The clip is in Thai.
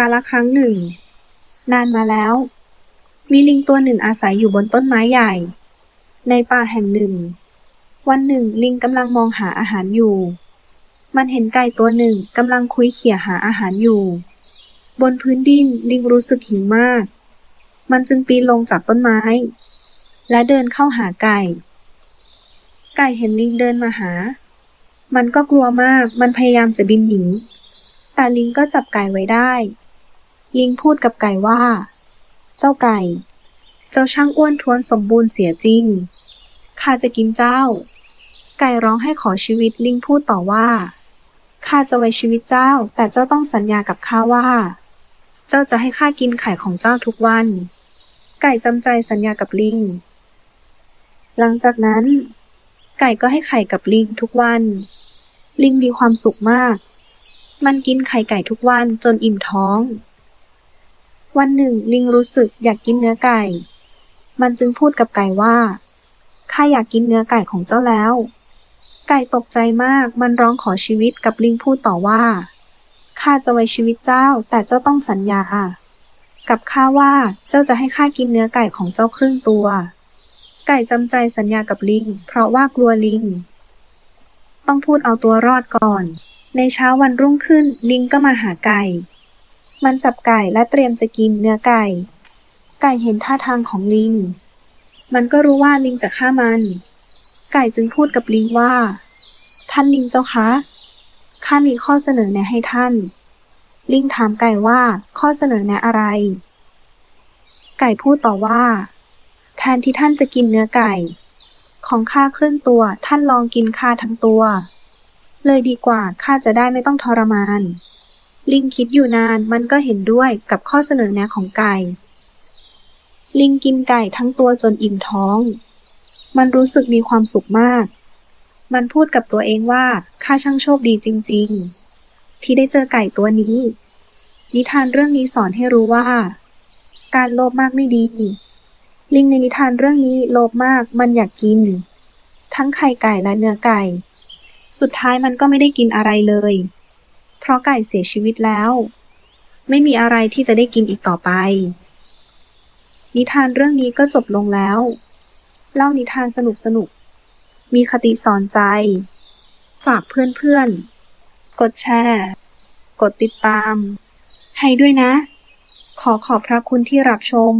กาละครั้งหนึ่ง นานมาแล้ว มีลิงตัวหนึ่งอาศัยอยู่บนต้นไม้ใหญ่ ในป่าแห่งหนึ่ง วันหนึ่งลิงกำลังมองหาอาหารอยู่ มันเห็นไก่ตัวหนึ่งกำลังคุยเขี่ยหาอาหารอยู่ บนพื้นดินลิงรู้สึกหิวมาก มันจึงปีนลงจากต้นไม้ และเดินเข้าหาไก่ ไก่เห็นลิงเดินมาหา มันก็กลัวมากมันพยายามจะบินหนีแต่ลิงก็จับไก่ไว้ได้ ลิงพูดกับไก่ว่า เจ้าไก่ เจ้าช่างอ้วนท้วนสมบูรณ์เสียจริง ข้าจะกินเจ้า ไก่ร้องให้ขอชีวิตลิงพูดต่อว่า ข้าจะไว้ชีวิตเจ้า แต่เจ้าต้องสัญญากับข้าว่า เจ้าจะให้ข้ากินไข่ของเจ้าทุกวัน ไก่จำใจสัญญากับลิง หลังจากนั้น ไก่ก็ให้ไข่กับลิงทุกวัน ลิงมีความสุขมาก มันกินไข่ไก่ทุกวันจนอิ่มท้อง วันหนึ่งลิงรู้สึกอยากกินเนื้อไก่ มันจึงพูดกับไก่ว่า ข้าอยากกินเนื้อไก่ของเจ้าแล้ว ไก่ตกใจมาก มันร้องขอชีวิตกับลิงพูดต่อว่า ข้าจะไว้ชีวิตเจ้า แต่เจ้าต้องสัญญา กับข้าว่าเจ้าจะให้ข้ากินเนื้อไก่ของเจ้าครึ่งตัว ไก่จำใจสัญญากับลิง เพราะว่ากลัวลิง ต้องพูดเอาตัวรอดก่อน ในเช้าวันรุ่งขึ้นลิงก็มาหาไก่ มันจับไก่และเตรียมจะกินเนื้อไก่ ไก่เห็นท่าทางของลิง มันก็รู้ว่าลิงจะฆ่ามัน ไก่จึงพูดกับลิงว่า ท่านลิงเจ้าคะ ข้ามีข้อเสนอแนะให้ท่าน ลิงถามไก่ว่าข้อเสนอแนะอะไร ไก่พูดต่อว่า แทนที่ท่านจะกินเนื้อไก่ ของข้าครึ่งตัวท่านลองกินข้าทั้งตัว เลยดีกว่าข้าจะได้ไม่ต้องทรมาน ลิงคิดอยู่นานมันก็เห็นด้วยกับข้อเสนอแนะของไก่ ลิงกินไก่ทั้งตัวจนอิ่มท้อง มันรู้สึกมีความสุขมาก มันพูดกับตัวเองว่าข้าช่างโชคดีจริง ๆ ที่ได้เจอไก่ตัวนี้ นิทานเรื่องนี้สอนให้รู้ว่า การโลภมากไม่ดี ลิงในนิทานเรื่องนี้โลภมากมันอยากกิน ทั้งไข่ไก่และเนื้อไก่ สุดท้ายมันก็ไม่ได้กินอะไรเลย ราะไก่เสียชีวิตแล้ว ไม่มีอะไรที่จะได้กินอีกต่อไป นิทานเรื่องนี้ก็จบลงแล้ว เล่านิทานสนุกสนุก มีคติสอนใจ ฝากเพื่อนๆ กดแชร์ กดติดตาม ให้ด้วยนะ ขอขอบพระคุณที่รับชม